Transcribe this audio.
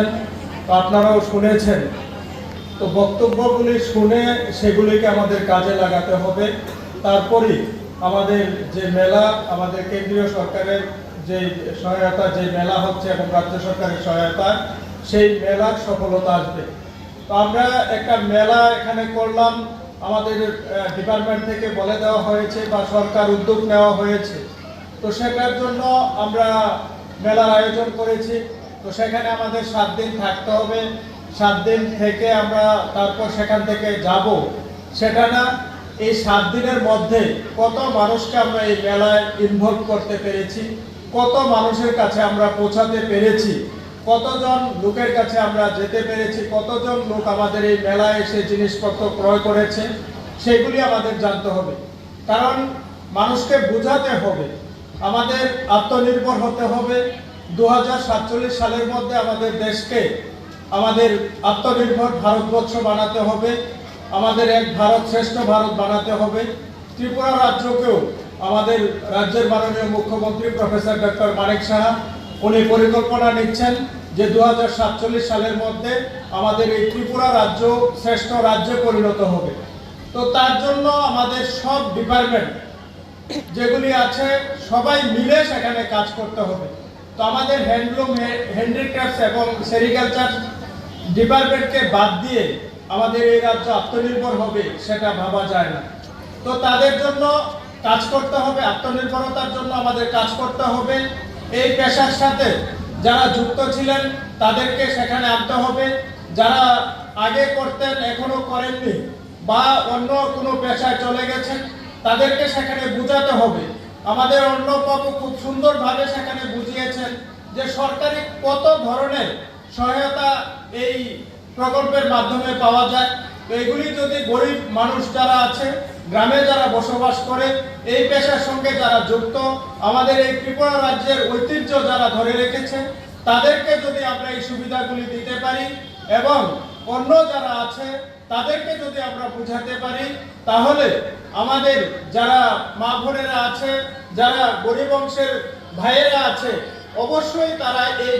করেছেন আপনারাও শুনেছেন। তো বক্তব্যগুলি শুনে সেগুলিকে আমাদের কাজে লাগাতে হবে। তারপরেই আমাদের যে মেলা, আমাদের কেন্দ্রীয় সরকারের যে সহায়তা, যে মেলা হচ্ছে এবং রাজ্য সরকারের সহায়তা, সেই মেলার সফলতা আসবে। তো আমরা একটা মেলা এখানে করলাম। আমাদের ডিপার্টমেন্ট থেকে বলে দেওয়া হয়েছে বা সরকার উদ্যোগ নেওয়া হয়েছে। তো সেটার জন্য আমরা মেলার আয়োজন করেছি। তো সেখানে আমাদের সাত দিন থাকতে হবে। সাত দিন থেকে আমরা তারপর সেখান থেকে যাব। সেটা না, এই সাত দিনের মধ্যে কত মানুষকে আমরা এই মেলায় ইনভলভ করতে পেরেছি, কত মানুষের কাছে আমরা পৌঁছাতে পেরেছি, কতজন লোকের কাছে আমরা যেতে পেরেছি, কতজন লোক আমাদের এই মেলায় এসে জিনিসপত্র ক্রয় করেছে, সেগুলি আমাদের জানতে হবে। কারণ মানুষকে বোঝাতে হবে, আমাদের আত্মনির্ভর হতে হবে দু হাজার সাতচল্লিশ সালের মধ্যে আমাদের দেশকে আমাদের আত্মনির্ভর ভারতবর্ষ বানাতে হবে, আমাদের এক ভারত শ্রেষ্ঠ ভারত বানাতে হবে। ত্রিপুরা রাজ্যকেও আমাদের রাজ্যের মাননীয় মুখ্যমন্ত্রী প্রফেসর ডক্টর মানিক সাহা, উনি পরিকল্পনা নিচ্ছেন যে দু হাজার সাতচল্লিশ সালের মধ্যে আমাদের এই ত্রিপুরা রাজ্য শ্রেষ্ঠ রাজ্যে পরিণত হবে। তো তার জন্য আমাদের সব ডিপার্টমেন্ট যেগুলি আছে, সবাই মিলে সেখানে কাজ করতে হবে। তো আমাদের হ্যান্ডলুম হ্যান্ডিক্রাফটস এবং সেরিকালচার ডিপার্টমেন্টকে বাদ দিয়ে আমাদের এই রাজ্য আত্মনির্ভর হবে সেটা ভাবা যায় না। তো তাদের জন্য কাজ করতে হবে, আত্মনির্ভরতার জন্য আমাদের কাজ করতে হবে। এই পেশার সাথে যারা যুক্ত ছিলেন, তাদেরকে সেখানে আনতে হবে। যারা আগে করতেন, এখনও করেননি বা অন্য কোনো পেশায় চলে গেছেন, তাদেরকে সেখানে বোঝাতে হবে। আমাদের অন্য বাবু খুব সুন্দরভাবে সেখানে বুঝিয়েছেন যে সরকারি কত ধরনের সহায়তা এই প্রকল্পের মাধ্যমে পাওয়া যায়। এগুলি যদি গরিব মানুষ যারা আছে, গ্রামে যারা বসবাস করে, এই পেশার সঙ্গে যারা যুক্ত, আমাদের এই ত্রিপুরা রাজ্যের ঐতিহ্য যারা ধরে রেখেছে, তাদেরকে যদি আমরা এই সুবিধাগুলি দিতে পারি এবং অন্য যারা আছে তাদেরকে যদি আমরা বুঝাতে পারি, তাহলে আমাদের যারা মা বোনেরা আছে, যারা গরিব অংশের ভাইয়েরা আছে, অবশ্যই তারা এই